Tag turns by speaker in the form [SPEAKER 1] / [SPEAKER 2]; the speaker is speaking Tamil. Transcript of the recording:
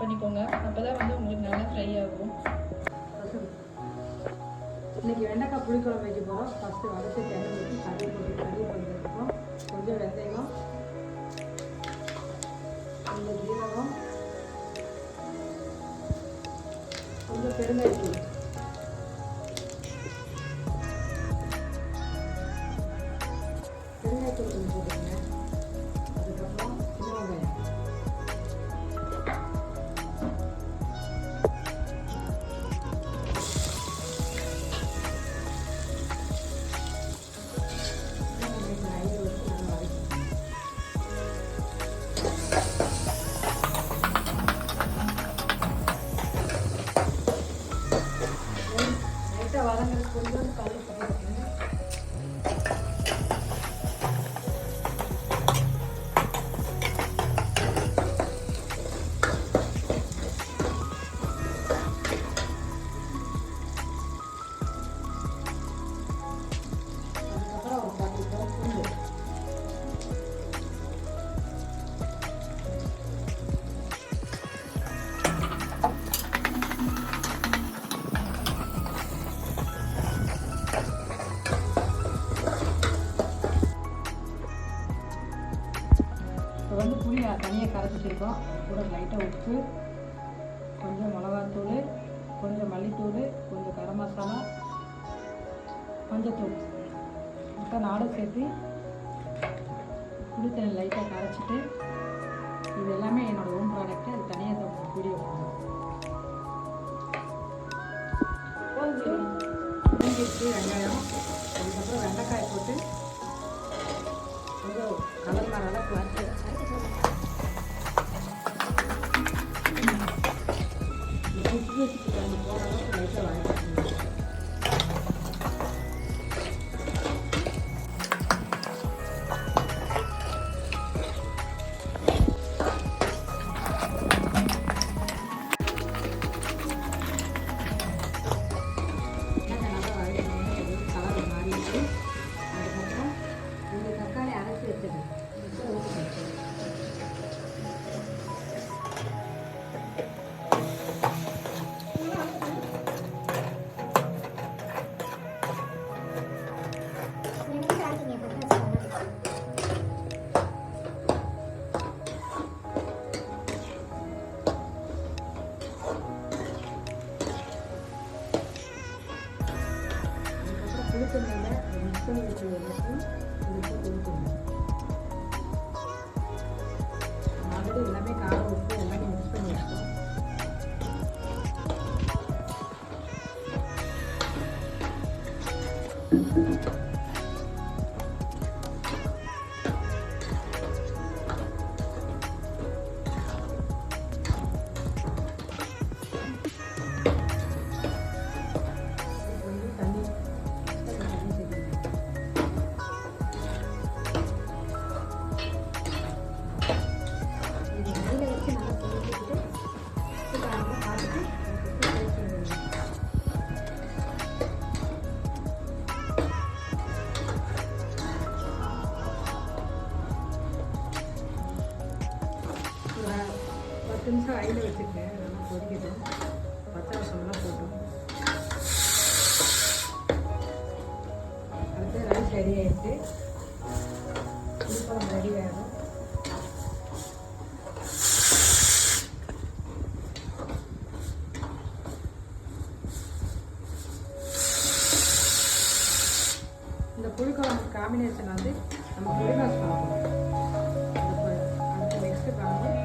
[SPEAKER 1] பண்ணிக்கோங்க. அப்போ தான் வந்து உங்களுக்கு நல்லா ஃப்ரை ஆகும்.
[SPEAKER 2] இன்னைக்கு வெண்டைக்காய் புளிக்குழம்பு வைக்க போகிறோம் ஃபஸ்ட்டு வதச்சி எண்ணெய் ஊற்றி கறி போட்டு கறி பண்ணிருக்கோம் கொஞ்சம் வெந்தயம் கொஞ்சம் ஜீரகம் கொஞ்சம் பெருங்காயத்தூள் பெருங்காயத்தூள். புளி தனியாக கரைச்சிட்டுருக்கோம் கூட லைட்டாக உப்பு கொஞ்சம் மிளகாத்தூள் கொஞ்சம் மல்லித்தூள் கொஞ்சம் கரம் மசாலா மஞ்சத்தூள் மொத்தம் நாடும் சேர்த்து புளி தண்ணி லைட்டாக கரைச்சிட்டு இது எல்லாமே என்னோடய ஓன் ப்ராடக்ட்டு அது தனியாக வீடியோ வெங்கிடுச்சு வெங்காயம் அதுக்கப்புறம் வெண்டைக்காய் போட்டு கொஞ்சம் கலர் மரம் அளவுக்கு அதுக்கப்புறம் புளித்தண்ணியில் மிக்ஸ் பண்ணி ஆல்ரெடி எல்லாமே காரம் உப்பு எல்லாமே மிக்ஸ் பண்ணி பத்து நிமிஷம் ஐயில் வச்சுருக்கேன் நல்லா கொதிக்கட்டும் பச்சை ரசம்லாம் போட்டோம். அடுத்து ரைஸ் ரெடி ஆயிடுச்சு. புளிக்குழம்பு ரெடி ஆகும் இந்த புளிக்குழம்பு காம்பினேஷன் வந்து நம்ம பொடி பார்க்கணும் அடுத்து நெக்ஸ்ட்டு பார்க்கணும்